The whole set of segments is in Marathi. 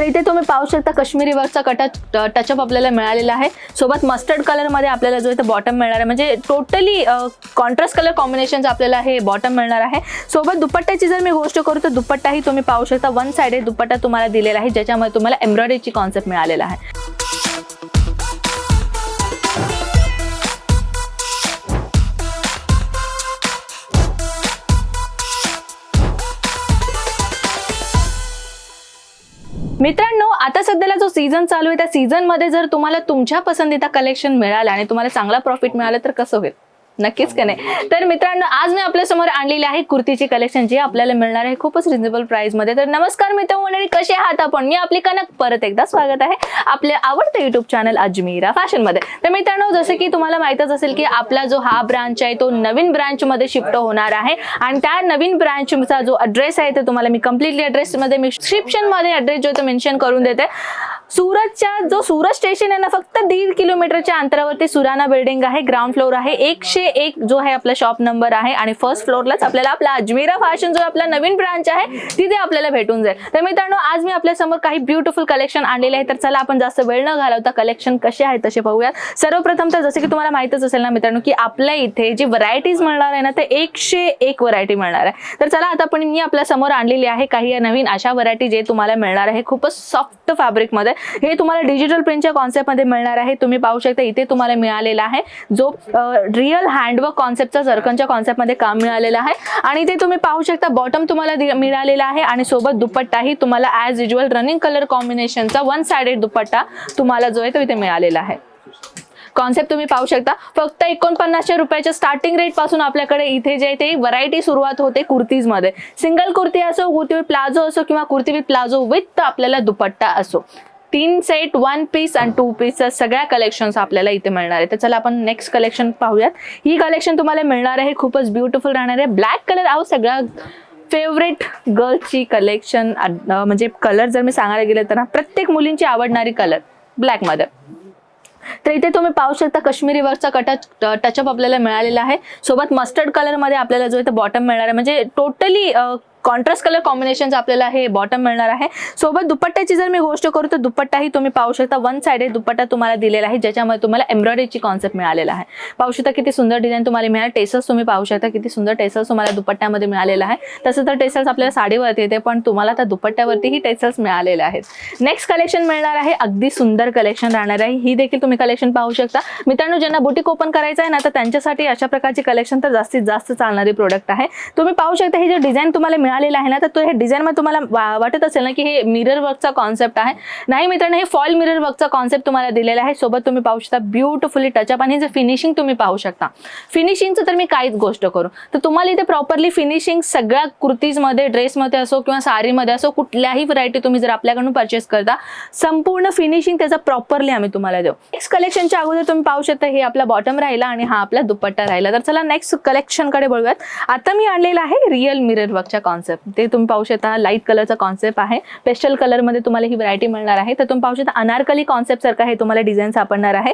तर इथे तुम्ही पाहू शकता काश्मीरी वर्कचा कटा टचअप आपल्याला मिळालेला आहे. सोबत मस्टर्ड कलरमध्ये आपल्याला जो इथे बॉटम मिळणार आहे. म्हणजे टोटली कॉन्ट्रास्ट कलर कॉम्बिनेशन आपल्याला हे बॉटम मिळणार आहे. सोबत दुपट्ट्याची जर मी गोष्ट करू तर दुपट्टाही तुम्ही पाहू शकता. वन साइडेड दुपट्टा तुम्हाला दिलेला आहे ज्याच्यामध्ये तुम्हाला एम्ब्रॉयडरीची कॉन्सेप्ट मिळालेला आहे. मित्रांनो आता सध्याला जो सीझन चालू आहे त्या सीझनमध्ये जर तुम्हाला तुमच्या पसंतीचा कलेक्शन मिळालं आणि तुम्हाला चांगला प्रॉफिट मिळालं तर कसं होईल? नक्कीच का नाही. तर मित्रांनो आज मी आपल्यासमोर आणलेली आहे कुर्तीची कलेक्शन जी आपल्याला मिळणार आहे खूपच रिझनेबल प्राइसमध्ये. तर नमस्कार मित्र मंडळी कसे आहात आपण? मी आपली कनक परत एकदा स्वागत आहे आपले आवडतं युट्यूब चॅनल अजमीरा फॅशनमध्ये. तर मित्रांनो जसं की तुम्हाला माहितच असेल की आपला जो हा ब्रांच आहे तो नवीन ब्रांच मध्ये शिफ्ट होणार आहे. आणि त्या नवीन ब्रांचचा जो ऍड्रेस आहे तो तुम्हाला मी कम्प्लिटली ऍड्रेस मध्ये मी डिस्क्रिप्शनमध्ये ऍड्रेस जो तो मेन्शन करून देते. सुरतच्या जो सुरत स्टेशन आहे ना फक्त दीड किलोमीटरच्या अंतरावरती सुराना बिल्डिंग आहे. ग्राउंड फ्लोर आहे. एकशे एक जो आहे आपला शॉप नंबर आहे आणि फर्स्ट फ्लोअरलाच आपल्याला आपला अजमेरा फॅशन जो आपला नवीन ब्रांच आहे तिथे आपल्याला भेटून जाईल. तर मित्रांनो आज मी आपल्यासमोर काही ब्युटिफुल कलेक्शन आणलेले आहे तर चला आपण जास्त वेळ न घालवता कलेक्शन कसे आहेत तसे पाहूयात. सर्वप्रथम तर जसे की तुम्हाला माहितच असेल ना मित्रांनो की आपल्या इथे जी व्हरायटीज मिळणार आहे ना ते एकशे एक व्हरायटी मिळणार आहे. तर चला आता पण मी आपल्यासमोर आणलेली आहे काही नवीन अशा व्हरायटी जे तुम्हाला मिळणार आहे. खूपच सॉफ्ट फॅब्रिकमध्ये हे तुम्हाला डिजिटल प्रिंटच्या कॉन्सेप्टमध्ये मिळणार आहे. तुम्ही पाहू शकता इथे तुम्हाला मिळालेला आहे. जो रिअल हँडवर्क कॉन्सेप्टचा झरकनच्या कॉन्सेप्टमध्ये काम मिळालेलं आहे. आणि ते तुम्ही पाहू शकता बॉटम तुम्हाला मिळालेला आहे. आणि सोबत दुपट्टाही तुम्हाला ॲज युजल रनिंग कलर कॉम्बिनेशनचा वन साइडेड दुपट्टा तुम्हाला जो आहे तो इथे मिळालेला आहे. कॉन्सेप्ट तुम्ही पाहू शकता. फक्त एकोणपन्नासशे रुपयाच्या स्टार्टिंग रेटपासून आपल्याकडे इथे जे ते व्हरायटी सुरुवात होते कुर्तीजमध्ये. सिंगल कुर्ती असो कुर्ती विथ प्लाझो असो किंवा कुर्ती विथ प्लाझो विथ आपल्याला दुपट्टा असो. तीन सेट वन पीस आणि टू पीस सगळ्या कलेक्शन्स आपल्याला इथे मिळणार आहे तर चला आपण नेक्स्ट कलेक्शन पाहूयात. ही कलेक्शन तुम्हाला मिळणार आहे खूपच ब्युटिफुल राहणार आहे. ब्लॅक कलर आहो सगळ्या फेवरेट गर्ल्सची कलेक्शन म्हणजे कलर जर मी सांगायला गेले तर ना प्रत्येक मुलींची आवडणारी कलर ब्लॅकमध्ये तर इथे तुम्ही पाहू शकता काश्मीरी वर्कचा कटच टचअप आपल्याला मिळालेला आहे. सोबत मस्टर्ड कलरमध्ये आपल्याला जो इथे बॉटम मिळणार आहे. म्हणजे टोटली कॉन्ट्रास्ट कलर कॉम्बिनेशन आपल्याला हे बॉटम मिळणार आहे. सोबत दुपट्ट्याची जर मी गोष्ट करू तर दुपट्टाही तुम्ही पाहू शकता. वन साइडेड दुपट्टा तुम्हाला दिलेला आहे ज्याच्यामध्ये तुम्हाला एम्ब्रॉयडरीची कॉन्सेप्ट मिळालेला आहे. पाहू शकता किती सुंदर डिझाईन तुम्हाला मिळाल. टेसल्स तुम्ही पाहू शकता किती सुंदर टेसल्स तुम्हाला दुपट्ट्यामध्ये मिळालेला आहे. तसं तर टेसल्स आपल्याला साडीवरती येते पण तुम्हाला त्या दुपट्ट्यावरतीही टेसल्स मिळालेले आहेत. नेक्स्ट कलेक्शन मिळणार आहे अगदी सुंदर कलेक्शन राहणार आहे. ही देखील तुम्ही कलेक्शन पाहू शकता. मित्रांनो ज्यांना बुटीक ओपन करायचं आहे ना तर त्यांच्यासाठी अशा प्रकारची कलेक्शन तर जास्तीत जास्त चालणारी प्रोडक्ट आहे. तुम्ही पाहू शकता हे जे डिझाईन तुम्हाला मिळालेला आहे ना तर तो हे डिझाईन मध्ये तुम्हाला वाटत असेल ना की हे मिरर वर्कचा कॉन्सेप्ट आहे. नाही मित्रांनो हे फॉल मिरर वर्कचा कॉन्सेप्ट तुम्हाला दिलेला आहे. सोबत तुम्ही पाहू शकता ब्युटिफुली टचअप आणि जे फिनिशिंग तुम्ही पाहू शकता फिनिशिंगचं तर मी काहीच गोष्ट करू. तर तुम्हाला इथे प्रॉपरली फिनिशिंग सगळ्या कुर्तीजमध्ये ड्रेसमध्ये असो किंवा साडीमध्ये असो कुठल्याही व्हरायटी तुम्ही जर आपल्याकडून परचेस करता संपूर्ण फिनिशिंग त्याचा प्रॉपरली आम्ही तुम्हाला देऊ. नेक्स्ट कलेक्शनच्या अगोदर तुम्ही पाहू शकता हे आपला बॉटम राहिला आणि हा आपला दुपट्टा राहिला. तर चला नेक्स्ट कलेक्शनकडे बघूयात. आता मी आणलेला आहे रिअल मिरर वर्कच्या कॉन्सेप्ट ते तुम्ही पाहू शकता लाइट कलरचा कॉन्सेप्ट आहे. पेस्टल कलरमध्ये तुम्हाला ही व्हरायटी मिळणार आहे. तर तुम्ही पाहू शकता अनारकली कॉन्सेप्ट सारखं हे तुम्हाला डिझाईन सापडणार आहे.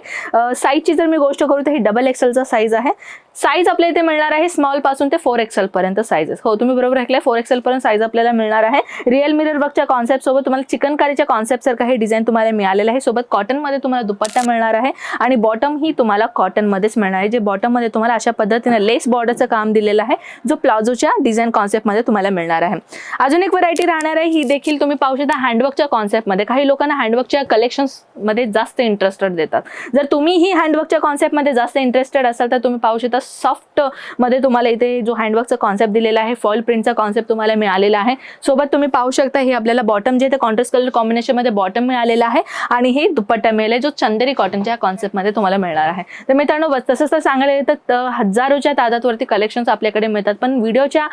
साईजची जर मी गोष्ट करू तर ही डबल एक्सेलचा साईज आहे. साईज आपल्या इथे मिळणार आहे स्मॉलपासून ते फोर एक्सेल पर्यंत साईजेस हो तुम्ही बरोबर ऐकलंय फोर एक्सेल पर्यंत साईज आपल्याला मिळणार आहे. रिअल मिरर वर्कच्या कॉन्सेप्ट सोबत तुम्हाला चिकनकारीच्या कॉन्सेप्ट सारखा हे डिझाईन तुम्हाला मिळालेलं आहे. सोबत कॉटनमध्ये तुम्हाला दुपट्टा मिळणार आहे आणि बॉटम ही तुम्हाला कॉटन मध्येच मिळणार आहे. जे बॉटममध्ये तुम्हाला अशा पद्धतीने लेस बॉर्डरचं काम दिलेलं आहे जो प्लाझोच्या डिझाईन कॉन्सेप्टमध्ये तुम्हाला मिळणार आहे. अजून एक व्हरायटी राहणार आहे. ही देखील तुम्ही पाहू शकता हँडवर्कच्या कॉन्सेप्टमध्ये काही लोकांना हँडवर्कच्या कलेक्शन्समध्ये जास्त इंटरेस्टेड देतात. जर तुम्ही ही हँडवर्कच्या कॉन्सेप्टमध्ये जास्त इंटरेस्टेड असाल तर तुम्ही पाहू शकता सॉफ्टमध्ये तुम्हाला इथे जो हँडवर्कचा कॉन्सेप्ट दिलेला आहे फॉल प्रिंटचा कॉन्सेप्ट तुम्हाला मिळालेला आहे. सोबत तुम्ही पाहू शकता हे आपल्याला बॉटम जे ते कॉन्ट्रास्ट कलर कॉम्बिनेशनमध्ये बॉटम मिळालेला आहे आणि हे दुपट्टा मिळेल जो चंदेरी कॉटनच्या कॉन्सेप्टमध्ये तुम्हाला मिळणार आहे. तर मित्रांनो तसंच तर सांगायला तर हजारोच्या तादातवरती कलेक्शन्स आपल्याकडे मिळतात. पण व्हिडिओच्या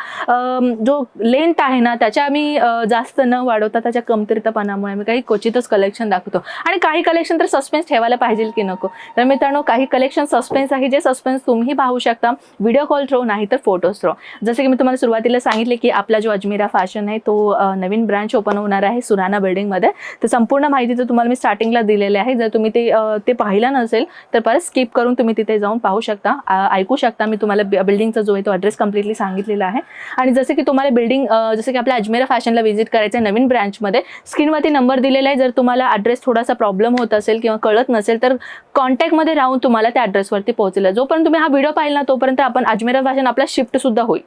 जो लेंथ आहे ना त्याच्या आम्ही जास्त न वाढवता त्याच्या कमतरतापणामुळे आम्ही काही क्वचितच कलेक्शन दाखवतो. आणि काही कलेक्शन तर सस्पेन्स ठेवायला पाहिजे की नको. तर मित्रांनो काही कलेक्शन सस्पेन्स आहे जे सस्पेन्स तुम्ही पाहू शकता. व्हिडिओ कॉल थ्रो नाही तर फोटोज थ्रो जसं की मी तुम्हाला सुरुवातीला सांगितले की आपला जो अजमेरा फॅशन आहे तो नवीन ब्रांच ओपन होणार आहे सुराना बिल्डिंगमध्ये तर संपूर्ण माहिती तर तुम्हाला मी स्टार्टिंगला दिलेली आहे. जर तुम्ही ते ते पाहिलं नसेल तर परत स्किप करून तुम्ही तिथे जाऊन पाहू शकता. ऐकू शकता मी तुम्हाला बिल्डिंगचा जो आहे तो ॲड्रेस कम्प्लिटली सांगितलेला आहे. आणि जसं की तुम्हाला बिल्डिंग जसं की आपल्या अजमेरा फॅशनला व्हिजिट करायचं आहे नवीन ब्रँचमध्ये स्क्रीनवरती नंबर दिलेला आहे. जर तुम्हाला ॲड्रेस थोडासा प्रॉब्लेम होत असेल किंवा कळत नसेल तर कॉन्टॅक्टमध्ये राहून तुम्हाला त्या ॲड्रेसवरती पोहोचेल. जोपर्यंत तुम्ही हा व्हिडिओ पाहिला ना तोपर्यंत आपण अजमेरा फॅशन आपला शिफ्ट सुद्धा होईल.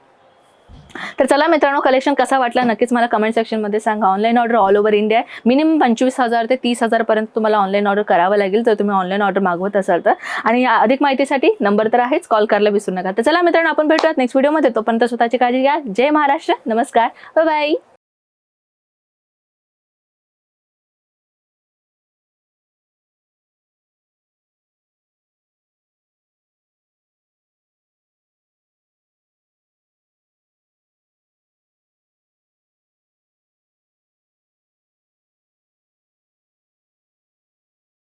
तर चला मित्रांनो कलेक्शन कसा वाटला नक्कीच मला कमेंट सेक्शनमध्ये सांगा. Online order all over India आहे. मिनिमम पंचवीस हजार ते तीस हजारपर्यंत तुम्हाला ऑनलाईन ऑर्डर करावं लागेल. जर तुम्ही ऑनलाईन ऑर्डर मागवत असाल तर. आणि अधिक माहितीसाठी नंबर तर आहेच. कॉल करायला विसरू नका. तर चला मित्रांनो आपण भेटूयात नेक्स्ट व्हिडिओमध्ये तोपर्यंत स्वतःची काळजी घ्या. जय महाराष्ट्र. नमस्कार. बाय